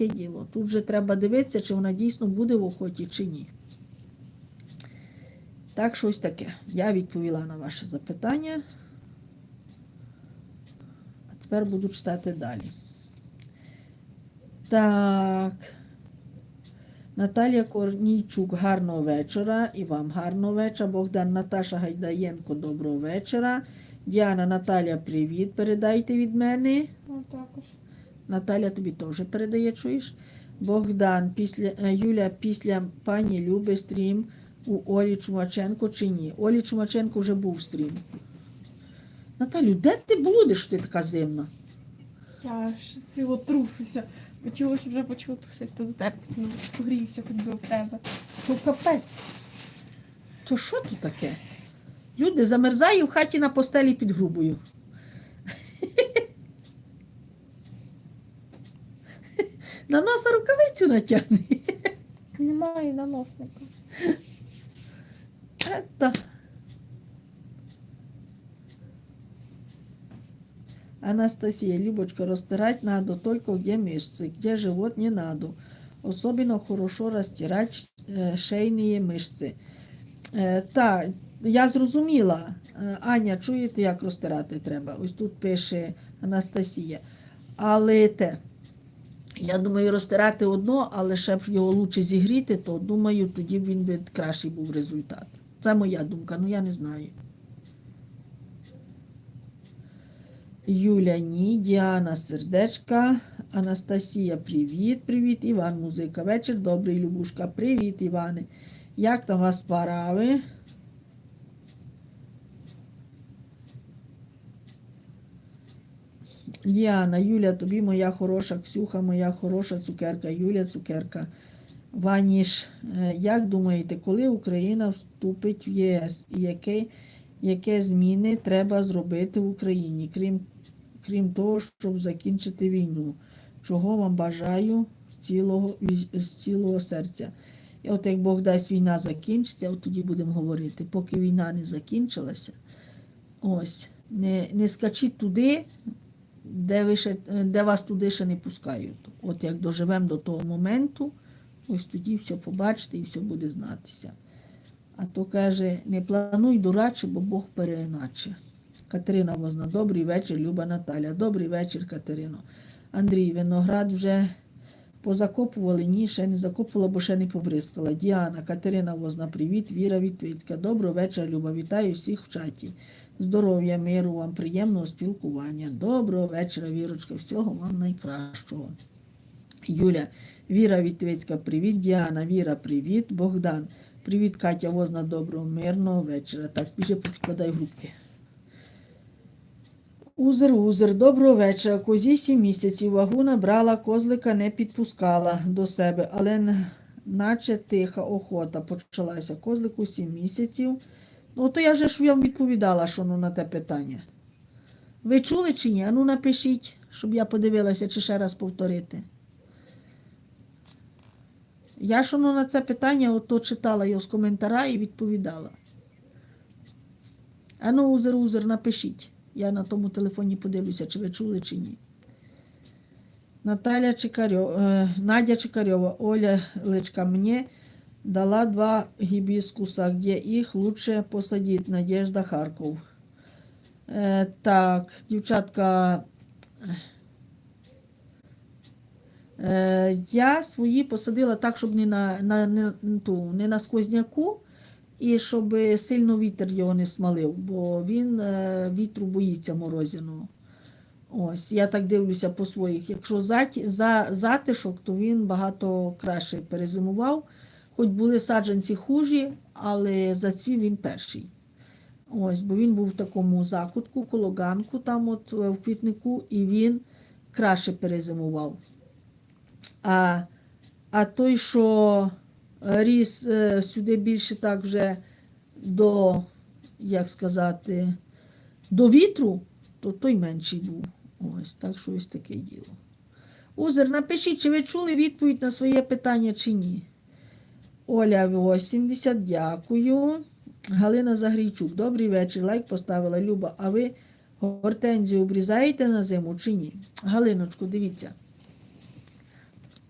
таке діло. Тут же треба дивитися, чи вона дійсно буде в охоті, чи ні. Так, щось таке. Я відповіла на ваше запитання. А тепер буду читати далі. Так. Наталія Корнійчук, гарного вечора. І вам гарного вечора. Богдан Наташа Гайдаєнко, доброго вечора. Діана Наталя, привіт. Передайте від мене. Ну також. Наталя тобі теж передає, чуєш? Богдан, після, е, Юля, після пані Люби стрім у Олі Чумаченко чи ні? Олі Чумаченко вже був стрім. Наталю, де ти блудиш, ти така зимна? Я ж ціло труфуся. Почула, що вже почала трусити до тебе, ну, погрівся хоч би в тебе. То капець. То що тут таке? Люди, замерзає в хаті на постелі під грубою. На носа рукавицю натягне. Немає наносника. Это. Анастасия, Любочка, растирать надо только где мышцы, где живот не надо. Особенно хорошо растирать е, шейні мишці. Е, Та, я зрозуміла. Е, Аня, чуєте, як розтирати треба? Ось тут пише Анастасія. Але те, я думаю, розтирати одно, але ще б його лучше зігріти, то думаю, тоді він би кращий був результат. Це моя думка, ну я не знаю. Юля, ні, Діана, сердечка, Анастасія, привіт, привіт, Іван, музика. Вечір добрий, Любушка, привіт, Іване. Як там вас справи? Діана, Юля, тобі моя хороша Ксюха, моя хороша цукерка, Юля, цукерка. Ваніш, е, як думаєте, коли Україна вступить в ЄС і яке, яке зміни треба зробити в Україні, крім, крім того, щоб закінчити війну? Чого вам бажаю з цілого, з цілого серця? І от як Бог дасть війна закінчиться, от тоді будемо говорити. Поки війна не закінчилася, ось, не, не скачіть туди, де, ви ще, де вас туди ще не пускають. От як доживемо до того моменту, ось тоді все побачите і все буде знатися. А то каже, не плануй дураче, бо Бог переіначе. Катерина Возна, добрий вечір, Люба Наталя. Добрий вечір, Катерино. Андрій, виноград вже позакопували, ні, ще не закопувала, бо ще не побризкала. Діана, Катерина Возна, привіт, Віра Вітвицька. Доброго вечора, Люба. Вітаю всіх в чаті. Здоров'я, миру вам, приємного спілкування. Доброго вечора, Вірочка. Всього вам найкращого. Юля, Віра Вітвицька, привіт. Діана, Віра, привіт. Богдан, привіт, Катя Возна, доброго, мирного вечора. Так, біжи, попідкладай групки. Узер, узер, доброго вечора. Козі сім місяців. Вагу набрала, козлика не підпускала до себе, але наче тиха охота почалася. Козлику сім місяців. Ну, я же ж вам відповідала, що ну, на те питання. Ви чули чи ні? А ну напишіть, щоб я подивилася, чи ще раз повторити. Я ж ну, на це питання ото читала його з коментара і відповідала. А ну, узер, узер, напишіть. Я на тому телефоні подивлюся, чи ви чули, чи ні. Наталя Чикарьова, Надя Чикарьова, Оля Личка, мне дала два гибискуса, где их лучше посадить, Надежда Харков. Е, так, дівчатка, е, я свої посадила так, щоб не на, на, не, ту, не на сквозняку, і щоб сильно вітер його не смалив, бо він е, вітру боїться морозяного. Ось, я так дивлюся по своїх. Якщо за, затишок, то він багато краще перезимував. Хоч були саджанці хужі, але зацвів він перший. Ось, бо він був в такому закутку, коло ганку, там от е, в квітнику, і він краще перезимував. А, а той, що ріс е, сюди більше так вже до, як сказати, до вітру, то той менший був. Ось, так що ось таке діло. Узер, напишіть, чи ви чули відповідь на своє питання, чи ні. Оля 80, дякую. Галина Загрійчук, добрий вечір. Лайк поставила Люба. А ви гортензію обрізаєте на зиму чи ні? Галиночку, дивіться.